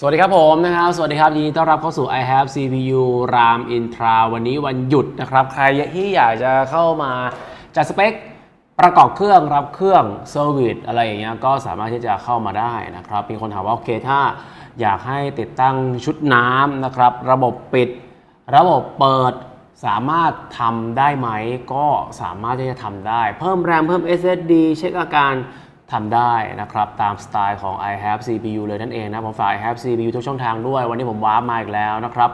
สวัสดีครับผมนะครับ สวัสดีครับยินดีต้อนรับเข้าสู่ i have CPU RAM Intra วันนี้วันหยุดนะครับ ใครที่อยากจะเข้ามาจัดสเปค ประกอบเครื่องรับเครื่องเซอร์วิสอะไรอย่างเงี้ยก็สามารถที่จะเข้ามาได้นะครับ มีคนถามว่าโอเคถ้าอยากให้ติดตั้งชุดน้ำนะครับ ระบบปิด ระบบเปิดสามารถทำได้ไหม ก็สามารถที่จะทำได้ เพิ่มแรมเพิ่ม SSD เช็คอาการ ทำได้นะครับตามสไตล์ของ i have CPU เลยนั่นเองนะผมฝาก i have CPU ทุกช่องทางด้วย วันนี้ผมว้ามาอีกแล้วนะครับ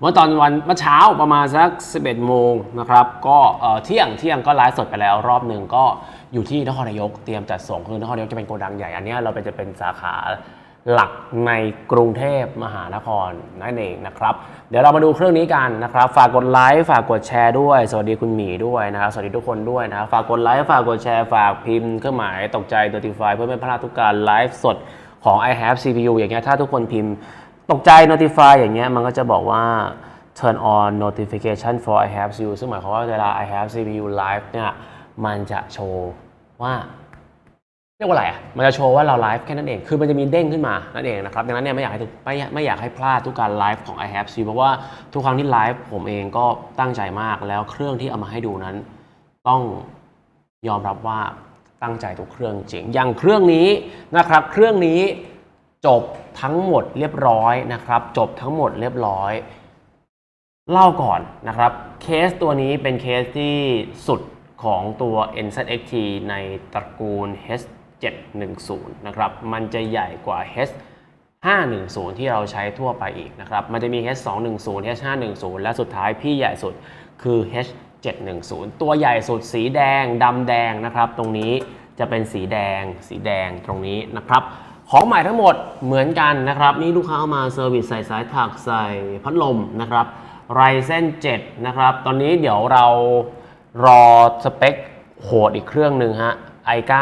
เมื่อตอนวันเมื่อเช้าประมาณสัก 11 โมงนะครับก็เที่ยงเที่ยงก็ไลฟ์สดไปแล้ว รอบหนึ่งก็อยู่ที่นครนายกเตรียมจัดส่งคือนครนายกจะเป็นโกดังใหญ่ อันนี้เราเป็นจะเป็นสาขา หลักในกรุงเทพมหานครนั่นเองนะครับ เดี๋ยวเรามาดูเครื่องนี้กันนะครับ ฝากกดไลค์ฝากกดแชร์ด้วย สวัสดีคุณหมีด้วยนะครับ สวัสดีทุกคนด้วยนะครับฝากกดไลค์ฝากกดแชร์ฝากพิมพ์เครื่องหมายตกใจ notify เพื่อไม่พลาดทุกการไลฟ์สดของ i have CPU อย่างเงี้ยถ้าทุกคนพิมพ์ตกใจ notify อย่างเงี้ยมันก็จะบอกว่า turn on notification for i have CPU ซึ่งหมายความว่าเวลา i have CPU live เนี่ยมันจะโชว์ว่า เรียกว่าอะไรอะ มันจะโชว์ว่าเราไลฟ์แค่นั้นเอง คือมันจะมีเด้งขึ้นมา นั่นเองนะครับ ดังนั้นเนี่ยไม่อยากให้ทุกไม่ไม่อยากให้พลาดทุกการไลฟ์ของ i have C เพราะว่าทุกครั้งที่ไลฟ์ผมเองก็ตั้งใจมาก แล้วเครื่องที่เอามาให้ดูนั้น ต้องยอมรับว่าตั้งใจทุกเครื่องจริง อย่างเครื่องนี้นะครับ เครื่องนี้จบทั้งหมดเรียบร้อยนะครับ จบทั้งหมดเรียบร้อย เล่าก่อนนะครับ เคสตัวนี้เป็นเคสที่สุดของตัว NZXT ในตระกูล h 710 นะครับ มันจะใหญ่กว่า H510 ที่เราใช้ทั่วไปอีกนะครับ มันจะมี H210 H510 และสุดท้ายพี่ใหญ่สุดคือ H710 ตัวใหญ่สุดสีแดงดำแดงนะครับ ตรงนี้จะเป็นสีแดง สีแดงตรงนี้นะครับ ของใหม่ทั้งหมดเหมือนกันนะครับ นี่ลูกค้าเอามาเซอร์วิสใส่สายถักใส่พัดลมนะครับไรเส้น7นะครับ ตอนนี้เดี๋ยวเรารอสเปคโหดอีกเครื่องหนึ่งฮะ i9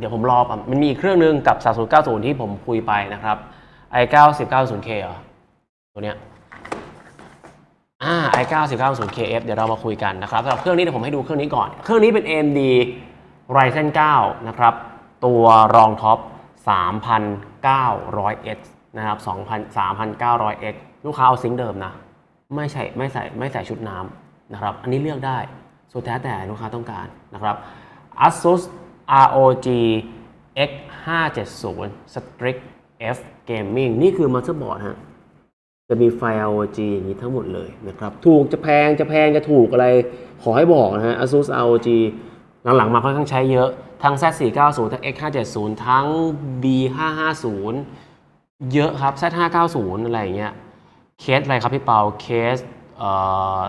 เดี๋ยวผมรอก่อนมันมีอีกเครื่องหนึงกับ 3090 ที่ผมคุยไปนะครับ i9 0 9 0 k เหรอ ตัวเนี้ยอ่า i9 0 9 0 kf เดี๋ยวเรามาคุยกันนะครับสำหรับเครื่องนี้เดี๋ยวผมให้ดูเครื่องนี้ก่อน เครื่องนี้เป็น AMD Ryzen 9 นะครับ ตัวรองท็อป 3,900X นะครับ2,000 3,900X ลูกค้าเอาซิงค์เดิมนะ ไม่ใส่ไม่ใส่ไม่ใส่ชุดน้ำนะครับ อันนี้เลือกได้ สุดแท้แต่ลูกค้าต้องการนะครับ ASUS ROG X570 Strix F Gaming นี่คือ motherboard ฮะ จะมีไฟ ROG อย่างนี้ทั้งหมดเลยนะครับ ถูกจะแพงจะแพงจะถูกอะไรขอให้บอกนะฮะ ASUS ROG หลังๆมาค่อนข้างใช้เยอะ ทั้ง Z490 ทั้ง X570 ทั้ง B550 เยอะครับ Z590 อะไรอย่างเงี้ย เคสอะไรครับพี่เปา เคสเอ่อ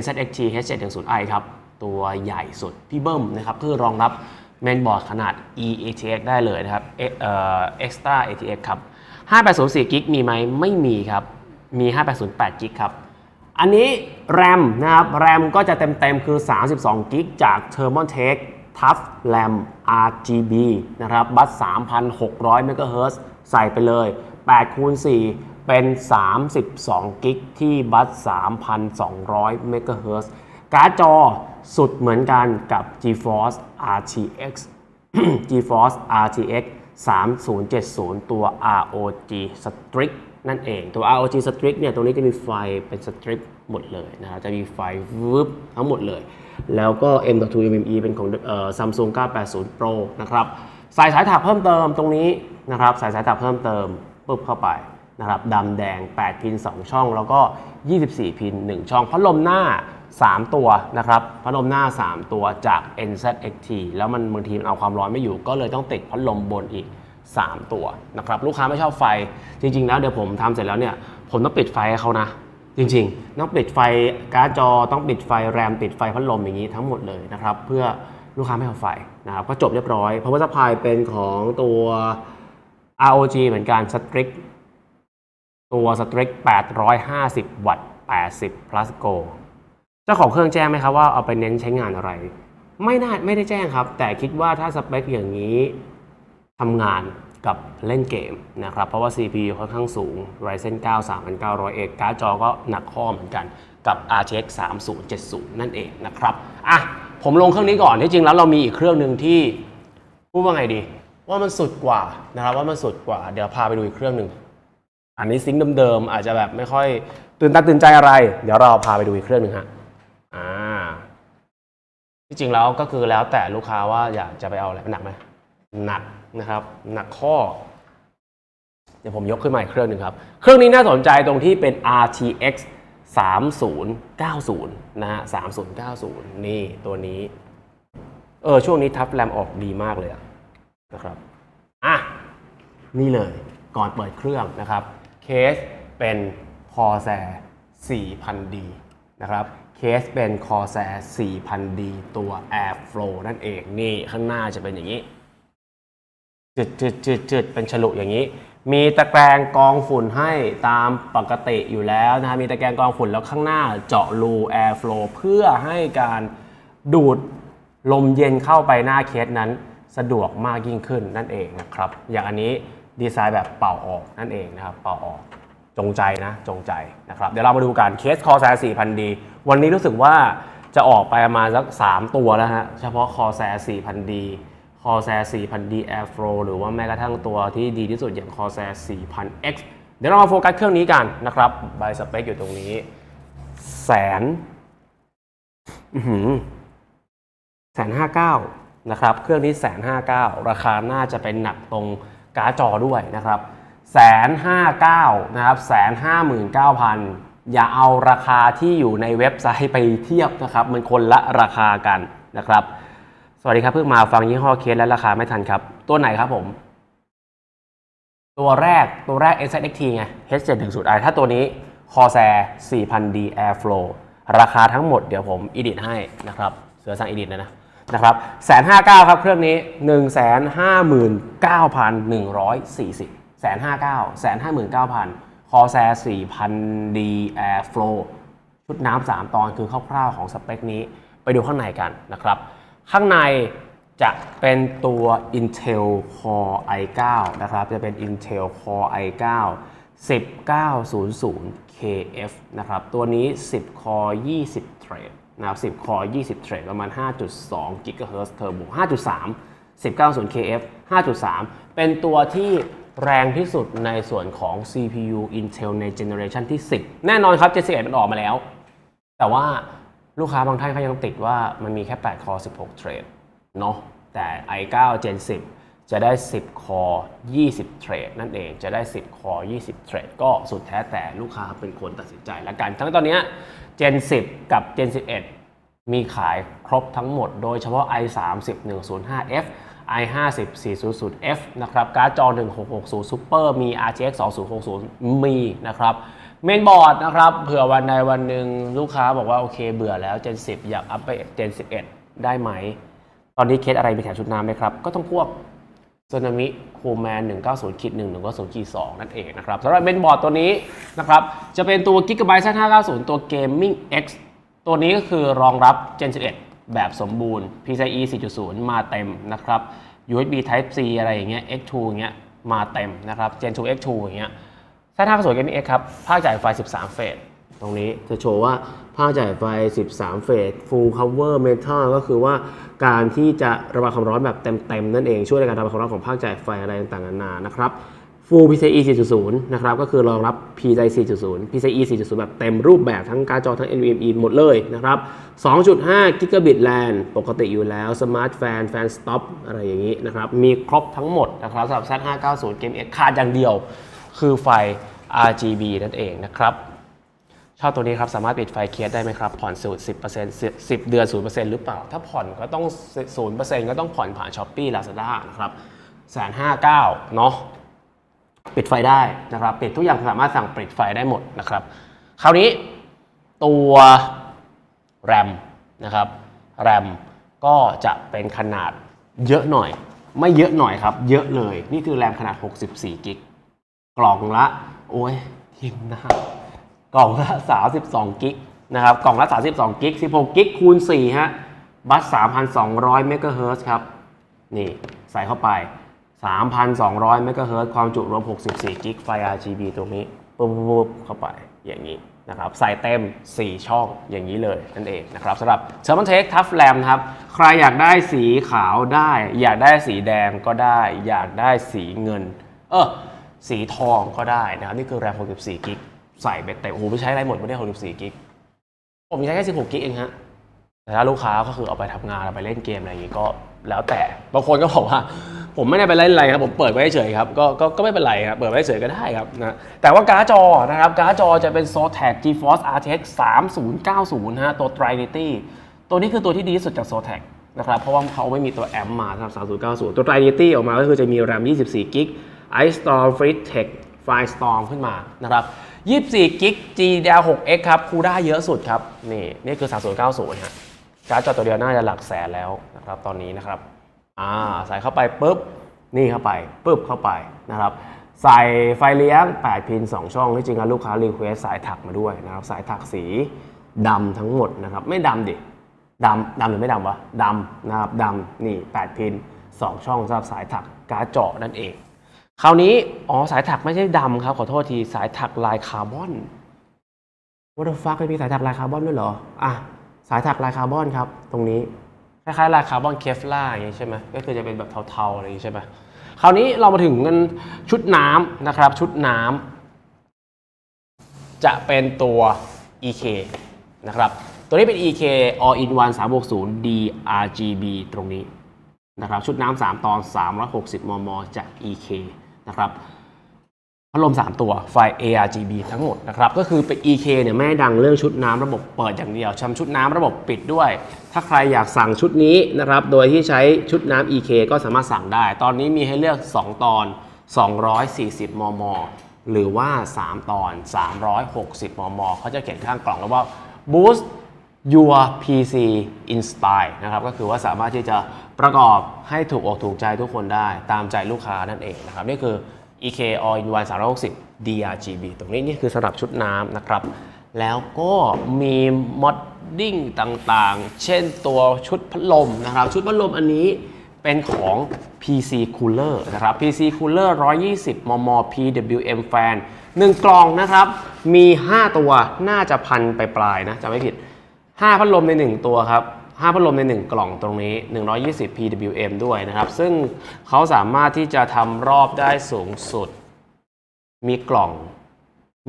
NZXT H710i ครับ ตัวใหญ่สุด พี่เบิ้มนะครับคือรองรับ เมนบอร์ดขนาด eATX ได้เลยนะครับเอ่อ Extra ATX ครับ 580 4กิกมีไหมไม่มีครับ มี 580 8กิกครับ อันนี้ RAM นะครับ RAM ก็จะเต็มๆ คือ 32กิกจาก Thermaltake Tough RAM RGB นะครับ บัส3,600 MHz ใส่ไปเลย8คูณ4เป็น 32กิกที่บัส3,200 MHz การ์ดจอ สุดเหมือนกันกับ GeForce RTX GeForce RTX 3070 ตัว ROG Strix นั่นเอง ตัว ROG Strix เนี่ย ตรงนี้จะมีไฟเป็น Strix หมดเลยนะครับ จะมีไฟวืบทั้งหมดเลย แล้วก็ M.2 MME เป็นของเอ่อ Samsung 980 Pro นะครับใส่สายถักเพิ่มเติมตรงนี้นะครับใส่สายถักเพิ่มเติมปุ๊บเข้าไปนะครับดำแดง 8 พิน 2 ช่อง แล้วก็ 24 พิน 1 ช่อง พัดลมหน้า 3 ตัวนะครับพัดลมหน้า 3 ตัวจาก NZXT แล้วมันบางทีมันเอาความร้อนไม่อยู่ ก็เลยต้องติดพัดลมบนอีก 3 ตัวนะครับลูกค้าไม่ชอบไฟจริง ๆ แล้วเดี๋ยวผมทำเสร็จแล้วเนี่ยผมต้องปิดไฟให้เขานะ จริงๆ ต้องปิดไฟการ์ดจอต้องปิดไฟแรมปิดไฟพัดลมอย่างนี้ทั้งหมดเลยนะครับเพื่อลูกค้าไม่เอาไฟนะครับก็จบเรียบร้อยเพราะว่าสปายเป็นของตัว ROG เหมือนกัน Strix ตัว Strix 850 วัตต์80 plus go จ้าของเครื่องแจ้งไหมครับว่าเอาไปเน้นใช้งานอะไร ไม่น่าไม่ได้แจ้งครับ แต่คิดว่าถ้าสเปคอย่างนี้ทำงานกับเล่นเกมนะครับ เพราะว่า CPU ค่อนข้างสูง Ryzen 9 3900X การ์ดจอก็หนักข้อเหมือนกันกับ RTX 3070 นั่นเองนะครับ อะ ผมลงเครื่องนี้ก่อน ที่จริงแล้วเรามีอีกเครื่องหนึ่งที่พูดว่าไงดี ว่ามันสุดกว่านะครับว่ามันสุดกว่า เดี๋ยวพาไปดูอีกเครื่องหนึ่งอันนี้ซิงค์เดิมๆอาจจะแบบไม่ค่อยตื่นตาตื่นใจอะไร เดี๋ยวเราพาไปดูอีกเครื่องหนึ่งฮะ ที่จริงแล้วก็คือแล้วแต่ลูกค้าว่าอยากจะไปเอาอะไรหนักไหมหนักนะครับ หนักข้อ เดี๋ยวผมยกขึ้นมาอีกเครื่องหนึ่งครับ เครื่องนี้น่าสนใจตรงที่เป็น RTX 3090 นะฮะ 3090 นี่ตัวนี้ เออ ช่วงนี้ทับแรมออกดีมากเลยนะครับ อะ นี่เลยก่อนเปิดเครื่องนะครับ เคสเป็น Corsair 4000D นะครับ เคสเป็น Corsair 4000D ตัว Airflow นั่นเองนี่ข้างหน้าจะเป็นอย่างนี้จืดจืดจืดจืดเป็นฉลุอย่างนี้ มีตะแกรงกองฝุ่นให้ตามปกติอยู่แล้วนะมีตะแกรงกองฝุ่นแล้วข้างหน้าเจาะรู Airflow เพื่อให้การดูดลมเย็นเข้าไปหน้าเคสนั้นสะดวกมากยิ่งขึ้นนั่นเองนะครับ อย่างอันนี้ดีไซน์แบบเป่าออกนั่นเองนะครับ เป่าออก จงใจนะจงใจนะครับเดี๋ยวเรามาดูกันเคสคอแซร์ 4,000D วันนี้รู้สึกว่าจะออกไปประมาณสัก 3 ตัวแล้วฮะ เฉพาะคอแซร์ 4,000D คอแซร์ 4,000D Airflow หรือว่าแม้กระทั่งตัวที่ดีที่สุดอย่างคอแซร์ 4,000X เดี๋ยวเรามาโฟกัสเครื่องนี้กันนะครับใบสเปคอยู่ตรงนี้แสนอือหือแสนห้าเก้านะครับ เครื่องนี้แสนห้าเก้าราคาน่าจะเป็นหนักตรงการ์ดจอด้วยนะครับ แสนห้าเก้านะครับแสนห้าหมื่นเก้าพันอย่าเอาราคาที่อยู่ในเว็บไซต์ไปเทียบนะครับ มันคนละราคากันนะครับ สวัสดีครับเพิ่งมาฟังยี่ห้อเคสและราคาไม่ทันครับ ตัวไหนครับผม ตัวแรกตัวแรก SXT ไง H710i ถ้าตัวนี้ Corsair 4000D Airflow ราคาทั้งหมดเดี๋ยวผมอีดิทให้นะครับ เสือสั่งอีดิทนะนะนะครับแสนห้าเก้าครับเครื่องนี้1นึ่งแสนห้าหมื่นเก้าพันหนึ่งร้อยสี่สิบ แสนห้าเก้าแสนห้าหมื่นเก้าพันคอแซสี่พันดีแอร์โฟลชุดน้ำสามตอนคือคร่าวๆของสเปคนี้ไปดูข้างในกันนะครับ ข้างในจะเป็นตัว Intel Core i9 นะครับ จะเป็น Intel Core i9 1900KF นะครับ ตัวนี้ 10 Core 20 Thread นะครับ 10 Core 20 Thread ประมาณ 5.2 GHz Turbo 5.3 190KF 5.3 เป็นตัวที่ แรงที่สุดในส่วนของ CPU Intel ในเจเนอเรชันที่ 10 แน่นอนครับ71มันออกมาแล้ว แต่ว่าลูกค้าบางท่านเขายังติดว่ามันมีแค่ 8 คอ 16 เทรดเนาะแต่ i9 Gen 10 จะได้ 10 คอ 20 เทรดนั่นเองจะได้ 10 คอ 20 เทรดก็สุดแท้แต่ลูกค้าเป็นคนตัดสินใจละกัน ทั้งตอนนี้ Gen 10 กับ Gen 11 มีขายครบทั้งหมด โดยเฉพาะ i3 1 0 5 f i 5 0 400F นะครับการ์ดจอ 1660 Super มี RTX 2060 มีนะครับเมนบอร์ดนะครับเผื่อวันใดวันหนึ่งลูกค้าบอกว่า โอเคเบื่อแล้ว Gen 10 อยากอัพไป Gen 11 ได้ไหม ตอนนี้เคสอะไรมีแถมชุดน้ำไหมครับ ก็ต้องพวก s o n a m i Coolman 190คิด1 190คิด2นั่นเองนะครับสำหรับเมนบอร์ดตัวนี้นะครับจะเป็นตัว Gigabyte Z590 ตัว Gaming X ตัวนี้ก็คือรองรับ Gen 11 แบบสมบูรณ์ PCIe 4.0 มาเต็มนะครับ USB Type C อะไรอย่างเงี้ย X2 อย่างเงี้ยมาเต็มนะครับ Gen 2 X2 อย่างเงี้ยถ้ท่าสวย Gaming X ครับ ภาคจ่ายไฟ 13 เฟสตรงนี้จะโชว์ว่าภาคจ่ายไฟ 13 เฟส Full Cover Metal ก็คือว่าการที่จะระบายความร้อนแบบเต็มๆ นั่นเองช่วยในการระบายความร้อนของภาคจ่ายไฟอะไรต่างๆนานานะครับ Full PCIe 4.0 นะครับ ก็คือรองรับ PCIe 4.0 PCIe 4.0 แบบเต็มรูปแบบทั้งการ์ดจอทั้ง NVMe หมดเลยนะครับ 2.5 Gigabit LAN ปกติอยู่แล้ว Smart Fan Fan Stop อะไรอย่างนี้นะครับ มีครบทั้งหมดนะครับสำหรับ Z590 Game X ขาดอย่างเดียว คือไฟ RGB นั่นเองนะครับ ชอบตัวนี้ครับ สามารถปิดไฟเคสได้ไหมครับ ผ่อนสูตร 10% 10 เดือน 0%หรือเปล่า ถ้าผ่อนก็ต้อง 0%ก็ต้องผ่อนผ่าน s h อ p e e Lazada นะครับแสนห้าเก้าเนาะ ปิดไฟได้นะครับ ปิดทุกอย่างสามารถสั่งปิดไฟได้หมดนะครับ คราวนี้ตัว RAM นะครับ RAM ก็จะเป็นขนาดเยอะหน่อย ไม่เยอะหน่อยครับ เยอะเลย นี่คือ RAM ขนาด 64 กิก กล่องละ โอ้ยทิมหน้ากล่องละ 32 กิกนะครับ กล่องละ 32 กิก 16 กิกคูณ4ฮะ บัส 3,200 เมกะเฮิรตซ์ครับ นี่ ใส่เข้าไป 3,200 เมกะเฮิรตซ์ความจุรวม 64 กิก ไฟ RGB ตรงนี้ปุ๊บปุ๊บเข้าไปอย่างนี้นะครับใส่เต็ม 4 ช่องอย่างนี้เลยนั่นเองนะครับสำหรับ s e r m o n t e c Tough Ram ครับ ใครอยากได้สีขาวได้ อยากได้สีแดงก็ได้ อยากได้สีเงิน เออสีทองก็ได้นะครับ นี่คือแรม 64 กิก ใส่เบ็ดเต็มโอ้โหไปใช้อะไรหมดไม่ได้ 64 กิก ผมใช้แค่ 16 กิกเองฮะแต่ถ้าลูกค้าก็คือเอาไปทำงานเอาไปเล่นเกมอะไรอย่างงี้ก็ แล้วแต่บางคนก็บอกว่า ผมไม่ได้ไปเล่นอะไรครับผมเปิดไว้เฉยครับก็ก็ก็ไม่เป็นไรครับเปิดไว้เฉยก็ได้ครับนะแต่ว่าการ์ดจอนะครับการ์ดจอจะเป็น Zotac GeForce RTX 3090ฮะตัว Trinity ตัวนี้คือตัวที่ดีที่สุดจาก Zotac นะครับเพราะว่าเขาไม่มีตัวแอมมาสำหรับ3090 ตัว Trinity ออกมาก็คือจะมี RAM 24กิก Ice Storm FreeTech Firestorm ขึ้นมานะครับ24กิก GDDR6X ครับคูด้าเยอะสุดครับนี่นี่คือ 3090ฮะ การ์ดจอตัวเดียวน่าจะหลักแสนแล้วนะครับตอนนี้นะครับอ่าใส่เข้าไปปุ๊บนี่เข้าไปปุ๊บเข้าไปนะครับใส่ไฟเลี้ยง 8 พิน 2 ช่องที่จริงแล้วลูกค้ารีเควสสายถักมาด้วยนะครับสายถักสีดำทั้งหมดนะครับไม่ดำดิดำดำหรือไม่ดำวะดำนะครับดำนี่ 8 พิน 2 ช่องสำหรับสายถักการ์ดจอนั่นเอง คราวนี้อ๋อสายถักไม่ใช่ดำครับขอโทษทีสายถักลายคาร์บอน What the fuck มันมีสายถักลายคาร์บอนด้วยเหรออะ สายถักลายคาร์บอนครับ ตรงนี้คล้ายๆลายคาร์บอนเคฟล่าอย่างนี้ใช่ไหมก็คือจะเป็นแบบเทาๆอะไรอย่างนี้ใช่ไหมคราวนี้เรามาถึงกันชุดน้ำนะครับ ชุดน้ำจะเป็นตัว EK นะครับตัวนี้เป็น EK All in One 360 DRGB ตรงนี้นะครับชุดน้ำ3ตอน 360 มม จาก EK นะครับ พัดลม 3 ตัวไฟ ARGB ทั้งหมดนะครับ ก็คือเป็น EK เนี่ยไม่ดังเรื่องชุดน้ำระบบเปิดอย่างเดียวชำชุดน้ำระบบปิดด้วย ถ้าใครอยากสั่งชุดนี้นะครับ โดยที่ใช้ชุดน้ำ EK ก็สามารถสั่งได้ ตอนนี้มีให้เลือก 2 ตอน 240 มม หรือว่า 3 ตอน 360 มม เขาจะเขียนข้างกล่องแล้วว่า boost your PC in style นะครับ ก็คือว่าสามารถที่จะประกอบให้ถูกอกถูกใจทุกคนได้ ตามใจลูกค้านั่นเองนะครับ นี่คือ EK All in One 360 DRGB ตรงนี้นี่คือสำหรับชุดน้ำนะครับ แล้วก็มีมอดดิ้งต่างๆ เช่นตัวชุดพัดลมนะครับ ชุดพัดลมอันนี้เป็นของ PC Cooler นะครับ PC Cooler 120 มม PWM Fan 1 กล่องนะครับ มี 5 ตัว น่าจะพันไปปลายนะจะไม่ผิด 5 พัดลมใน 1 ตัวครับ 5พัดลมใน 1 กล่องตรงนี้ 120 PWM ด้วยนะครับ ซึ่งเขาสามารถที่จะทำรอบได้สูงสุด มีกล่อง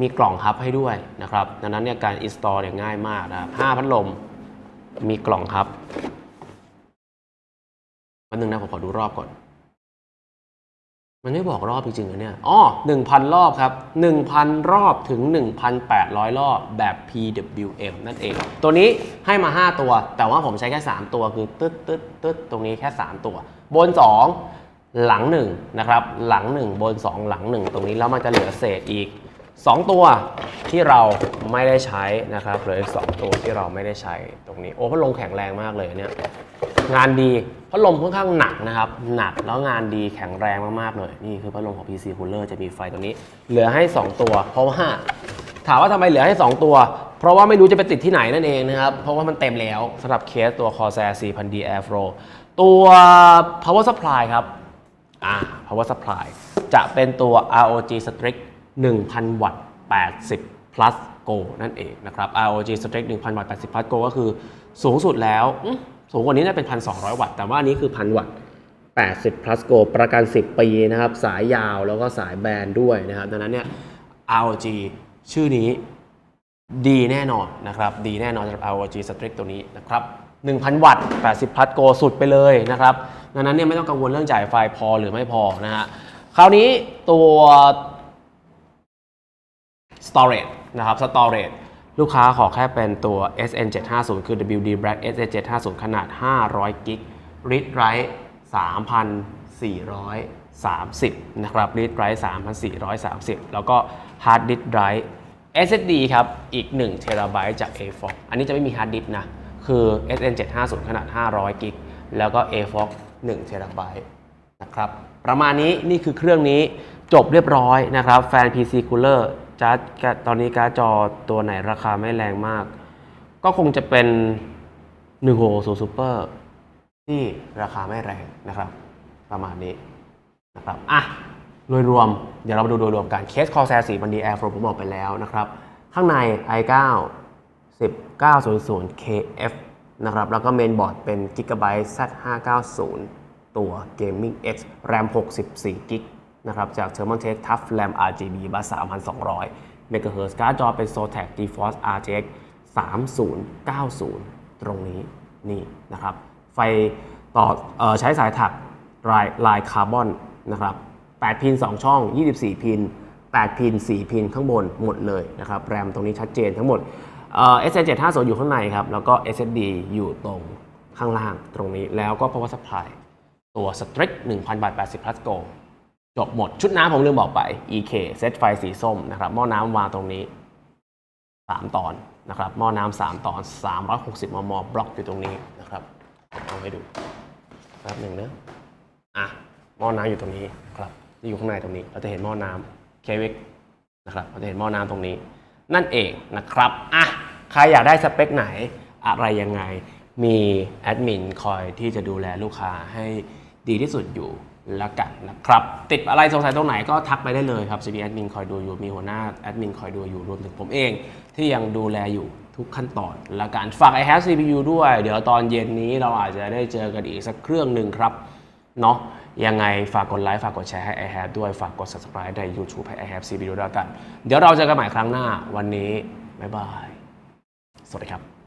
มีกล่องฮับให้ด้วยนะครับ ดังนั้นเนี่ยการ install เนี่ยง่ายมากนะครับ5พัดลมมีกล่องฮับวันนึงนะผมขอดูรอบก่อน มันไม่บอกรอบจริงๆเหรอเนี่ยอ๋อ1,000 รอบครับ 1,000 รอบถึง 1,800 รอบแบบ PWM นั่นเอง ตัวนี้ให้มา 5 ตัว แต่ว่าผมใช้แค่ 3 ตัวคือตึ๊ดตึ๊ดตึ๊ดตรงนี้แค่ 3 ตัว บน 2 หลัง 1 นะครับ หลัง 1 บน 2 หลัง 1 ตรงนี้แล้วมันจะเหลือเศษอีก 2 ตัวที่เราไม่ได้ใช้นะครับเหลืออีก 2 ตัวที่เราไม่ได้ใช้ตรงนี้ โอ้พัดลมแข็งแรงมากเลยเนี่ย งานดีพัดลมค่อนข้างหนักนะครับ หนักแล้วงานดีแข็งแรงมากๆเลย นี่คือพัดลมของ PC Cooler จะมีไฟตรงนี้ เหลือให้ 2 ตัว เพราะว่าถามว่าทำไมเหลือให้ 2 ตัว เพราะว่าไม่รู้จะไปติดที่ไหนนั่นเองนะครับ เพราะว่ามันเต็มแล้วสำหรับเคสตัว Corsair 4000D Airflow ตัว power supply ครับอ่า power supply จะเป็นตัว ROG Strix 1000 วัตต์ 80 plus go นั่นเองนะครับ ROG Strix 1000 วัตต์ 80 plus go ก็คือสูงสุดแล้ว สูงกว่านี้น่าเป็น 1,200 วัตต์ แต่ว่านี้คือ 1,000 วัตต์ 80 plus go ประกัน 10 ปีนะครับ สายยาวแล้วก็สายแบนด้วยนะครับ ดังนั้นเนี่ย ROG ชื่อนี้ดีแน่นอนนะครับ ดีแน่นอนสำหรับ ROG Strix ตัวนี้นะครับ 1,000 วัตต์ 80พัทโกสุดไปเลยนะครับ ดังนั้นเนี่ยไม่ต้องกังวลเรื่องจ่ายไฟพอหรือไม่พอนะฮะ คราวนี้ตัว storage นะครับ storage ลูกค้าขอแค่เป็นตัว SN750 คือ WD Black SN750 ขนาด 500 กิก read write 3,430 นะครับ read write 3,430 แล้วก็ hard disk drive SSD ครับ อีก1 t b จาก AFOX อันนี้จะไม่มี hard disk นะ คือ SN750 ขนาด 500 กิกแล้วก็ AFOX 1 t b นะครับ ประมาณนี้นี่คือเครื่องนี้จบเรียบร้อยนะครับ แฟน PC Cooler จะตอนนี้การ์ดจอตัวไหนราคาไม่แรงมาก ก็คงจะเป็น1 6 0 Super ที่ราคาไม่แรงนะครับ ประมาณนี้นะครับอะโดยรวม เดี๋ยวเรามาดูโดยรวมกันเคส Corsair 4บันดี Air Pro ผมบอกไปแล้วนะครับ ข้างใน i9 1900 KF นะครับ แล้วก็เมนบอร์ดเป็น Gigabyte Z590 ตัว Gaming X RAM 64 g b นะครับจาก Thermaltake Tough Lam RGB บัส3,200 MHz การ์ดจอเป็น Zotac GeForce RTX 3090 ตรงนี้นี่นะครับ ไฟต่ออใช้สายถักลายลายคาร์บอนนะครับ8พิน 2 ช่อง 24 พิน 8 พิน 4 พินข้างบนหมดเลยนะครับ แรมตรงนี้ชัดเจนทั้งหมด SN750 อยู่ข้างในครับ แล้วก็ SSD อยู่ตรงข้างล่างตรงนี้ แล้วก็ power supply ตัว Strict 1,000 บาท 80 plus go จบหมดชุดน้ำผมลืมบอกไป EK เซตไฟสีส้มนะครับหม้อน้ำวางตรงนี้ 3 ตอนนะครับหม้อน้ำ3ตอน 360 มม บล็อกอยู่ตรงนี้นะครับเอาให้ดูแป๊บหนึ่งเนะอะหม้อน้ำอยู่ตรงนี้ครับที่อยู่ข้างในตรงนี้ เราจะเห็นหม้อน้ำเควิกนะครับเราจะเห็นหม้อน้ำตรงนี้ นั่นเองนะครับอะใครอยากได้สเปคไหนอะไรยังไง มีแอดมินคอยที่จะดูแลลูกค้าให้ดีที่สุดอยู่ ละกันนะครับ ติดอะไรสงสัยตรงไหนก็ทักไปได้เลยครับจะมีแอดมินคอยดูอยู่มีหัวหน้าแอดมินคอยดูอยู่รวมถึงผมเอง ที่ยังดูแลอยู่ทุกขั้นตอนละกันฝาก i have CPU ด้วย เดี๋ยวตอนเย็นนี้เราอาจจะได้เจอกันอีกสักเครื่องหนึ่งครับเนาะยังไงฝากกดไลค์ฝากกดแชร์ให้ i have ด้วยฝากกด subscribe ใน YouTube ให้ i have CPU ด้วยกัน เดี๋ยวเราเจอกันใหม่ครั้งหน้าวันนี้บ๊ายบายสวัสดีครับ